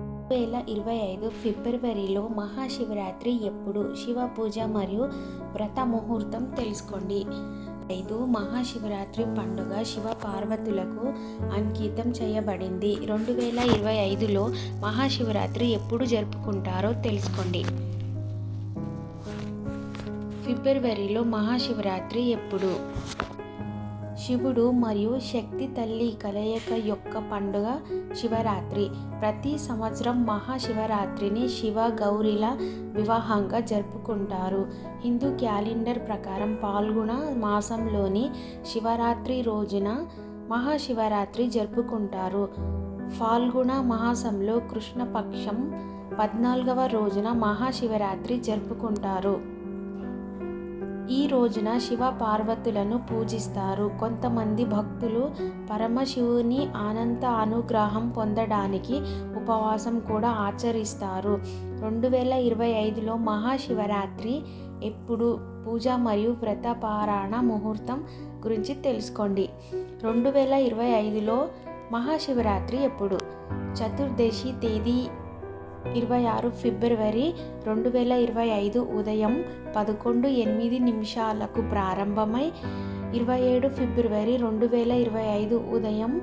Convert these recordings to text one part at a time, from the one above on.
వేల ఇరవై ఐదు ఫిబ్రవరిలో మహాశివరాత్రి ఎప్పుడు? శివ పూజ మరియు వ్రత ముహూర్తం తెలుసుకోండి. ఐదు మహాశివరాత్రి పండుగ శివ పార్వతులకు అంకితం చేయబడింది. రెండు వేల ఇరవై ఐదులో మహాశివరాత్రి ఎప్పుడు జరుపుకుంటారో తెలుసుకోండి. ఫిబ్రవరిలో మహాశివరాత్రి ఎప్పుడు? శివుడు మరియు శక్తి తల్లి కలయిక యొక్క పండుగ శివరాత్రి. ప్రతి సంవత్సరం మహాశివరాత్రిని శివ గౌరీల వివాహంగా జరుపుకుంటారు. హిందూ క్యాలెండర్ ప్రకారం పాల్గొన మాసంలోని శివరాత్రి రోజున మహాశివరాత్రి జరుపుకుంటారు. ఫాల్గుణ మాసంలో కృష్ణపక్షం పద్నాలుగవ రోజున మహాశివరాత్రి జరుపుకుంటారు. ఈ రోజున శివ పార్వతులను పూజిస్తారు. కొంతమంది భక్తులు పరమశివుని అనంత అనుగ్రహం పొందడానికి ఉపవాసం కూడా ఆచరిస్తారు. రెండు వేల ఇరవై ఐదులో మహాశివరాత్రి ఎప్పుడు? పూజ మరియు వ్రతపారాయణ ముహూర్తం గురించి తెలుసుకోండి. రెండు వేల ఇరవై ఐదులో మహాశివరాత్రి ఎప్పుడు? చతుర్దశి తేదీ ఇరవై ఆరు ఫిబ్రవరి రెండు వేల ఇరవై ఐదు ఉదయం పదకొండు ఎనిమిది నిమిషాలకు ప్రారంభమై ఇరవై ఏడు ఫిబ్రవరి రెండు వేల ఇరవై ఐదు ఉదయం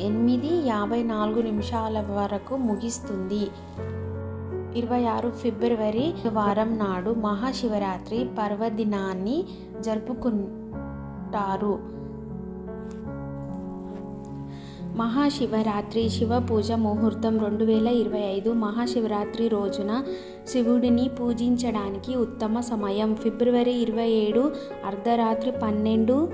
ఎనిమిది యాభై నాలుగు నిమిషాల వరకు ముగిస్తుంది. ఇరవై ఆరు ఫిబ్రవరి వారం నాడు మహాశివరాత్రి పర్వదినాన్ని జరుపుకుంటారు. మహాశివరాత్రి శివ పూజ ముహూర్తం రెండు వేల ఇరవై ఐదు మహాశివరాత్రి రోజున శివుడిని పూజించడానికి ఉత్తమ సమయం. ఫిబ్రవరి ఇరవై ఏడు అర్ధరాత్రి పన్నెండు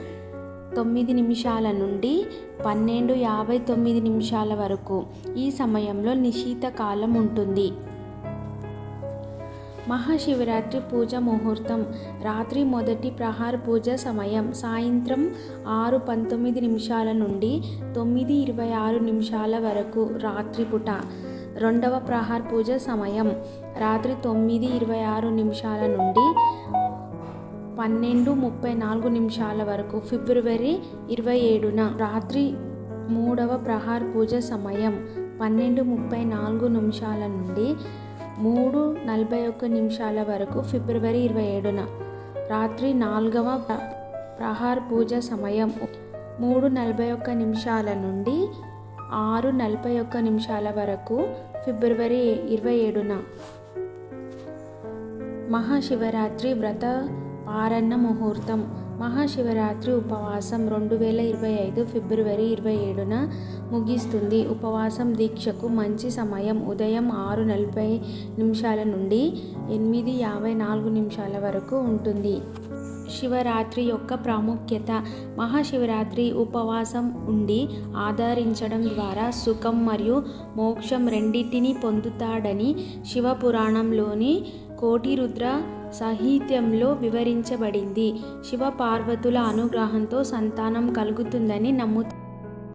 తొమ్మిది నిమిషాల నుండి పన్నెండు యాభై తొమ్మిది నిమిషాల వరకు. ఈ సమయంలో నిశీతకాలం ఉంటుంది. మహాశివరాత్రి పూజ ముహూర్తం. రాత్రి మొదటి ప్రహార పూజ సమయం సాయంత్రం ఆరు పంతొమ్మిది నిమిషాల నుండి తొమ్మిది ఇరవై ఆరు నిమిషాల వరకు రాత్రిపూట రెండవ ప్రహార పూజ సమయం రాత్రి తొమ్మిది ఇరవై ఆరు నిమిషాల నుండి పన్నెండు ముప్పై నాలుగు నిమిషాల వరకు ఫిబ్రవరి ఇరవై ఏడున. రాత్రి మూడవ ప్రహార పూజ సమయం పన్నెండు ముప్పై నాలుగు నిమిషాల నుండి మూడు నలభై ఒక్క నిమిషాల వరకు ఫిబ్రవరి ఇరవై ఏడున. రాత్రి నాలుగవ ప్రహార్ ప్రహార పూజ సమయం. మూడు నలభై ఒక్క నిమిషాల నుండి ఆరు నలభై ఒక్క నిమిషాల వరకు ఫిబ్రవరి ఇరవై ఏడున. మహాశివరాత్రి వ్రత పారణ ముహూర్తం. మహాశివరాత్రి ఉపవాసం రెండు వేల ఇరవై ఐదు ఫిబ్రవరి ఇరవై ఏడున ముగిస్తుంది. ఉపవాసం దీక్షకు మంచి సమయం ఉదయం ఆరు నలభై నిమిషాల నుండి ఎనిమిది యాభై నాలుగు నిమిషాల వరకు ఉంటుంది. శివరాత్రి యొక్క ప్రాముఖ్యత. మహాశివరాత్రి ఉపవాసం ఉండి ఆదరించడం ద్వారా సుఖం మరియు మోక్షం రెండింటినీ పొందుతాడని శివపురాణంలోని కోటిరుద్ర సాహిత్యంలో వివరించబడింది. శివ పార్వతుల అనుగ్రహంతో సంతానం కలుగుతుందని నమ్ముతారు